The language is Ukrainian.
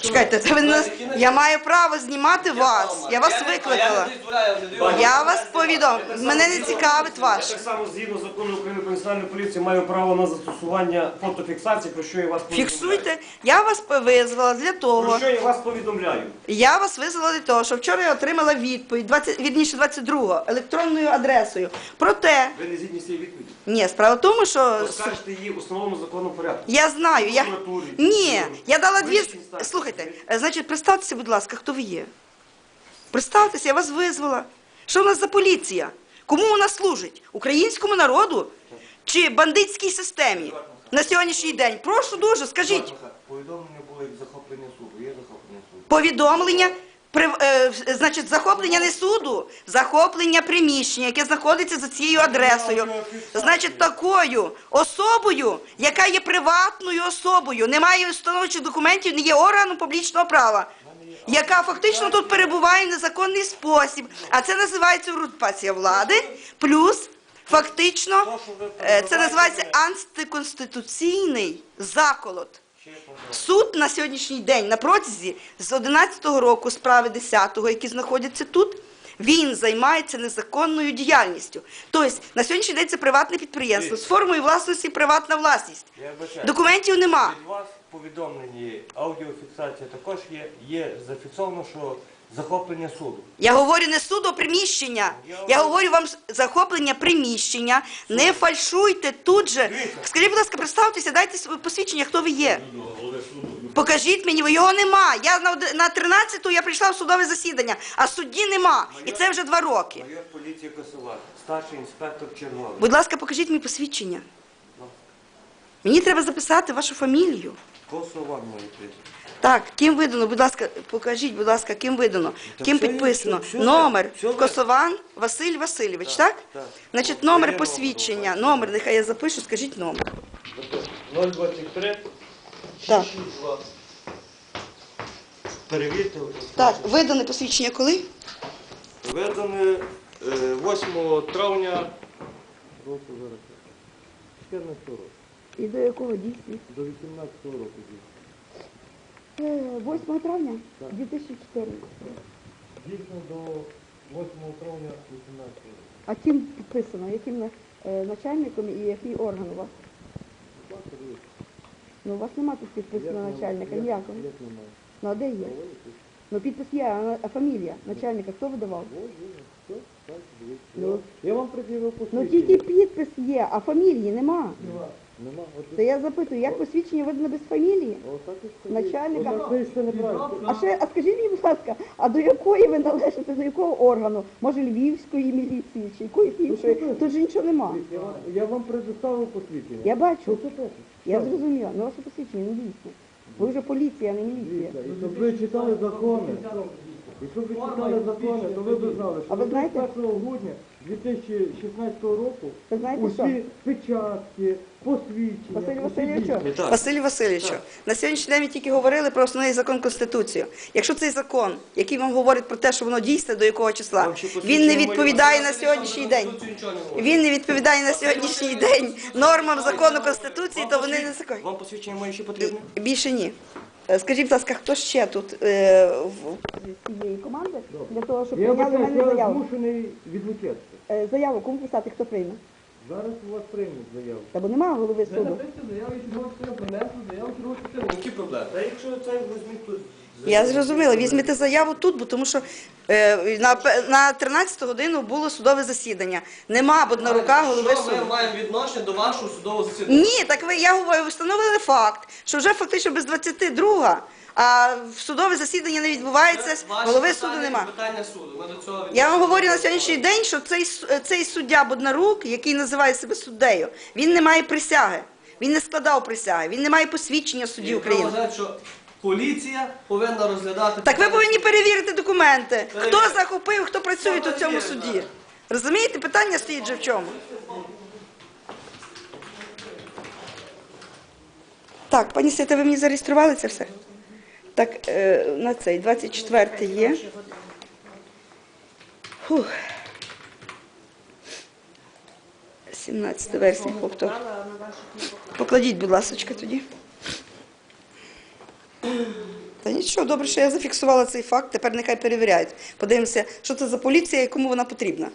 Чекайте, це ви які я маю право знімати вас. Я вас викликала. Я вас повідомлю. Мене не цікавить Я ваше. так само згідно закону України про національну поліцію маю право на застосування фотофіксації, про що я вас повідомляю. Фіксуйте. Я вас визвала для Про того. що я вас повідомляю? Я вас визвала для того, що вчора я отримала відповідь, 20, вірніше 22 електронною адресою. Проте, Ви не згідні з цією відповіді. ні, справа в тому, що Оскаржите її у встановленому законом порядку. я знаю, я Прокуратурі. ні, я дала дві. Вищій. Слухайте, е, значить, представтеся, будь ласка, хто ви є? Представтеся, я вас визвала. Що в нас за поліція? Кому вона служить? Українському народу чи бандитській системі на сьогоднішній день? Прошу дуже, скажіть. Повідомлення було як захоплення суду. Є захоплення суду. Повідомлення, при- е, значить, захоплення не суду, захоплення приміщення, яке знаходиться за цією адресою. Значить, такою особою, яка є приватною особою, не має установчих документів, не є органом публічного права. Яка фактично тут перебуває в незаконний спосіб, а це називається урупація влади, плюс фактично е, це називається антиконституційний заколот. Суд на сьогоднішній день на протязі з 11-го року справи 10-го, які знаходяться тут, він займається незаконною діяльністю. Тобто на сьогоднішній день це приватне підприємство з формою власності приватна власність. Документів нема. Від вас повідомлені аудіофіксація також є. Є зафіксовано, що захоплення суду. Я говорю не суду, а приміщення. Я говорю вам захоплення приміщення. Не фальшуйте тут же. Скажіть, будь ласка, представтеся, дайте своє посвідчення, хто ви є. Покажіть мені, його нема. Я на на 13-ту я прийшла в судове засідання, а судді нема. І це вже два роки. Майор поліції Косова, старший інспектор черговий. Будь ласка, покажіть мені посвідчення. Мені треба записати вашу фамілію. Косова моє прізвище. Так, ким видано, будь ласка, покажіть, будь ласка, ким видано, Так ким все є, підписано. все- все Номер все Косован Василь Васильович, так? так. Значить, Це номер є посвідчення. номер, Номер, нехай я запишу, скажіть номер. 023 Так. 662. Перевірте. Так, видане посвідчення коли? Видане е, 8 травня року зараз. 14 року. І до якого дійсно? До 18 року. дійсно. 8 травня 2014. Дійсно до 8 травня 18. А ким підписано? Яким е, начальником і який орган у вас? Ну, у вас немає тут підписаного начальника ніякого. Ну, а де є? Ну, підпис є, а, а фамілія начальника хто видавав? Ну, Я вам пред'явив ну посвідчення. тільки підпис є, а фамілії нема. Нема. От, То я запитую, як посвідчення видано без фамілії? отак і скажіть. Начальника. Отак ви все неправильно. А ще, а скажіть мені, будь ласка, а до якої ви належите, до якого органу? Може, львівської міліції чи якоїсь іншої? Тут же нічого нема. Я вам, я вам предоставив посвідчення. Я бачу, це я зрозуміла. Ну, ваше посвідчення не дійсне. Ви вже поліція, а не міліція. Ви читали закони, якщо б ви читали закони, то ви б знали, А що ви знаєте- 1 грудня 2016 року Ви знаєте що? усі печатки, посвідчення, Василь усі Васильовичу, дійсні. Василь Васильовичу, на сьогоднішній день ми тільки говорили про основний закон Конституцію. Якщо цей закон, який вам говорить про те, що воно дійсне до якого числа, Вам ще він не посвідчення відповідає на сьогоднішній день. Конституцію нічого не говорить. Він не відповідає на сьогоднішній день нормам закону Конституції, то вони не законні. Вам посвідчення моє ще потрібне? Більше ні. Е, Скажіть, будь ласка, хто ще тут е, в цієї команди для того, щоб Я прийняли в вважаю, мене я заяву? змушений відлучитися. Е, Заяву кому писати, хто прийме? Зараз у вас приймуть заяву. Та бо немає голови Ви суду. напишете заяву, і чергову частину принесли, заяву чергову частину. Які проблеми? Та якщо це візьміть тут. Я зрозуміла, візьмете заяву тут, бо тому що е, на, п- на 13 годину було судове засідання. Нема, бо на руках голови Що ми суду. маємо відношення до вашого судового засідання? Ні, так ви, я говорю, ви встановили факт, що вже фактично без 22, а в судове засідання не відбувається, Ваші голови питання суду і нема. Питання суду. Ми до цього Я вам відношення говорю на сьогоднішній день, що цей, с- цей суддя Боднарук, який називає себе суддею, він не має присяги. Він не складав присяги, він не має посвідчення судді України. що поліція повинна розглядати... Так ви повинні перевірити документи. Хто захопив, хто працює в цьому суді. Розумієте, питання стоїть вже в чому. Так, пані Свята, ви мені зареєстрували це все? Так, е, на цей 24 є. Фух. 17 вересня, повтор. Покладіть, будь ласка, тоді. Та нічого, добре, що я зафіксувала цей факт, тепер нехай перевіряють. Подивимося, що це за поліція і кому вона потрібна.